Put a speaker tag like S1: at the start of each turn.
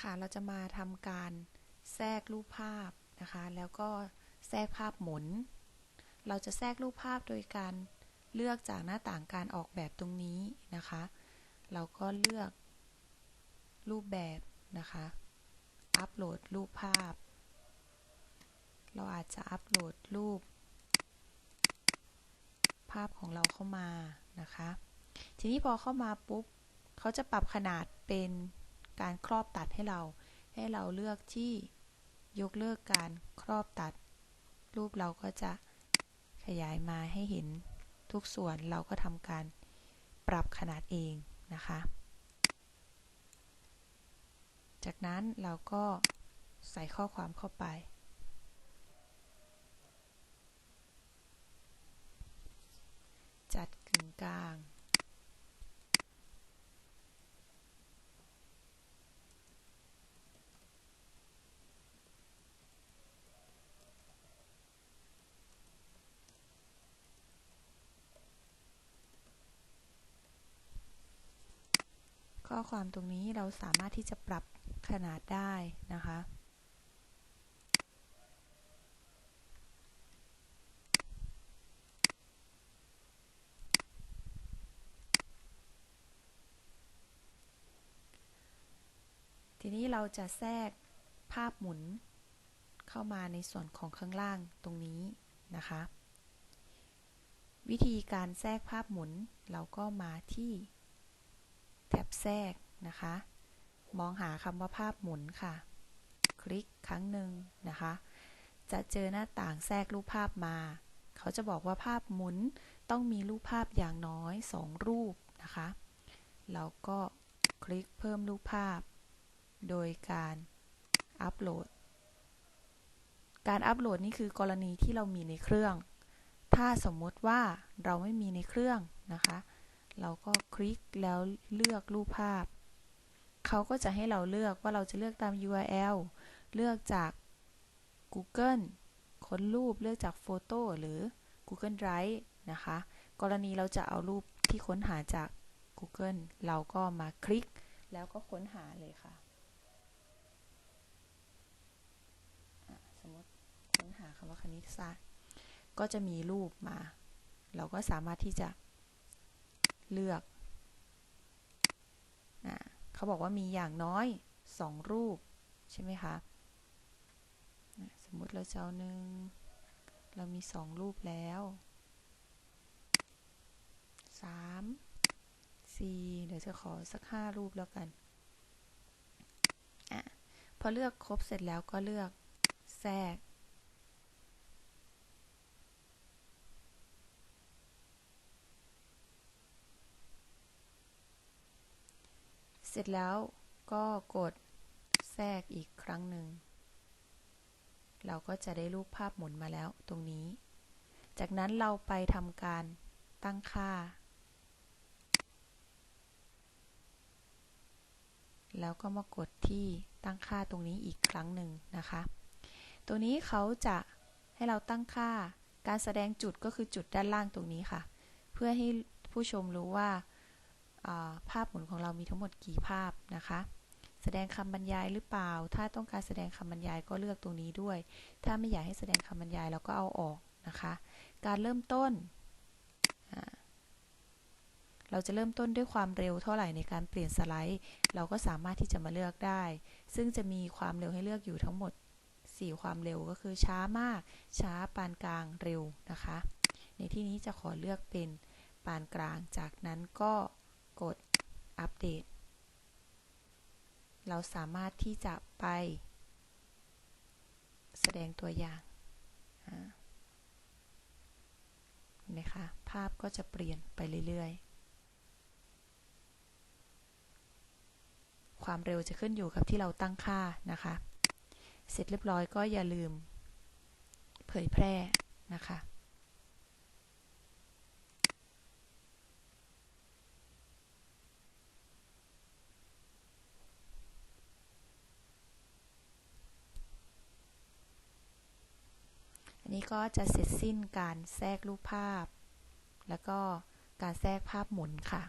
S1: ค่ะ เราจะมาทำการแทรกรูปภาพนะคะ แล้วก็แทรกภาพหมุน เราจะแทรกรูปภาพโดยการเลือกจากหน้าต่างการออกแบบตรงนี้นะคะ เราก็เลือกรูปแบบนะคะ อัปโหลดรูปภาพ เราอาจจะอัปโหลดรูป ภาพของเราเข้ามานะคะ ทีนี้พอเข้ามาปุ๊บ เขาจะปรับขนาดเป็น การครอบตัดให้เรา ให้เราเลือกที่ยกเลิกการครอบตัด รูปเราก็จะขยายมาให้เห็นทุกส่วนเราก็ทำการปรับขนาดเองนะคะ จากนั้นเราก็ใส่ข้อความเข้าไป จัดกึ่งกลางข้ อความตรงนี้เราสามารถที่จะปรับขนาดได้นะคะ ทีนี้เราจะแทรกภาพหมุนเข้ามาในส่วนของข้างล่างตรงนี้นะคะ วิธีการแทรกภาพหมุนเราก็มาที่ บแทรกนะคะ มองหาคำว่าภาพหมุนค่ะ คลิกครั้งหนึ่งนะคะ จะเจอหน้าต่างแทรกรูปภาพมา เขาจะบอกว่าภาพหมุนต้องมีรูปภาพอย่างน้อย 2 รูปนะคะ เราก็คลิกเพิ่มรูปภาพ โดยการอัปโหลด การอัปโหลดนี่คือกรณีที่เรามีในเครื่อง ถ้าสมมติว่าเราไม่มีในเครื่องนะคะ เราก็คลิกแล้วเลือกรูปภาพ เขาก็จะให้เราเลือกว่าเราจะเลือกตาม URL เลือกจาก Google ค้นรูปเลือกจากโฟโต้หรือ Google Drive นะคะ กรณีเราจะเอารูปที่ค้นหาจาก Google เราก็มาคลิกแล้วก็ค้นหาเลยค่ะ สมมติค้นหาคำว่าคณิตศาสตร์ ก็จะมีรูปมา เราก็สามารถที่จะ เลือกอเขาบอกว่ามีอย่างน้อย 2 รูป ใช่ไหมคะ สมมติเราเจ้าหนึ่งเรามี 2 รูปแล้ว 3 4 เดี๋ยวจะขอสัก 5 รูปแล้วกันอพอเลือกครบเสร็จแล้วก็เลือกแทรก เสร็จแล้วก็กดแทรกอีกครั้งหนึ่ง เราก็จะได้รูปภาพหมุนมาแล้วตรงนี้ จากนั้นเราไปทำการตั้งค่า แล้วก็มากดที่ตั้งค่าตรงนี้อีกครั้งหนึ่งนะคะ ตัวนี้เขาจะให้เราตั้งค่า การแสดงจุดก็คือจุดด้านล่างตรงนี้ค่ะ เพื่อให้ผู้ชมรู้ว่า ภาพหมุนของเรามีทั้งหมดกี่ภาพนะคะ แสดงคำบรรยายหรือเปล่า ถ้าต้องการแสดงคำบรรยายก็เลือกตรงนี้ด้วย ถ้าไม่อยากให้แสดงคำบรรยายเราก็เอาออกนะคะ การเริ่มต้น เราจะเริ่มต้นด้วยความเร็วเท่าไหร่ในการเปลี่ยนสไลด์ เราก็สามารถที่จะมาเลือกได้ ซึ่งจะมีความเร็วให้เลือกอยู่ทั้งหมด 4 ความเร็วก็คือช้ามาก ช้าปานกลางเร็วนะคะ ในที่นี้จะขอเลือกเป็นปานกลาง จากนั้นก็ กดอัปเดต เราสามารถที่จะไป แสดงตัวอย่างเห็นไหมคะ ภาพก็จะเปลี่ยนไปเรื่อยๆ ความเร็วจะขึ้นอยู่กับที่เราตั้งค่านะคะ เสร็จเรียบร้อยก็อย่าลืม เผยแพร่นะคะ นนี้ก็จะเสร็จสิ้นการแทรกรูปภาพ แล้วก็การแทรกภาพหมุนค่ะ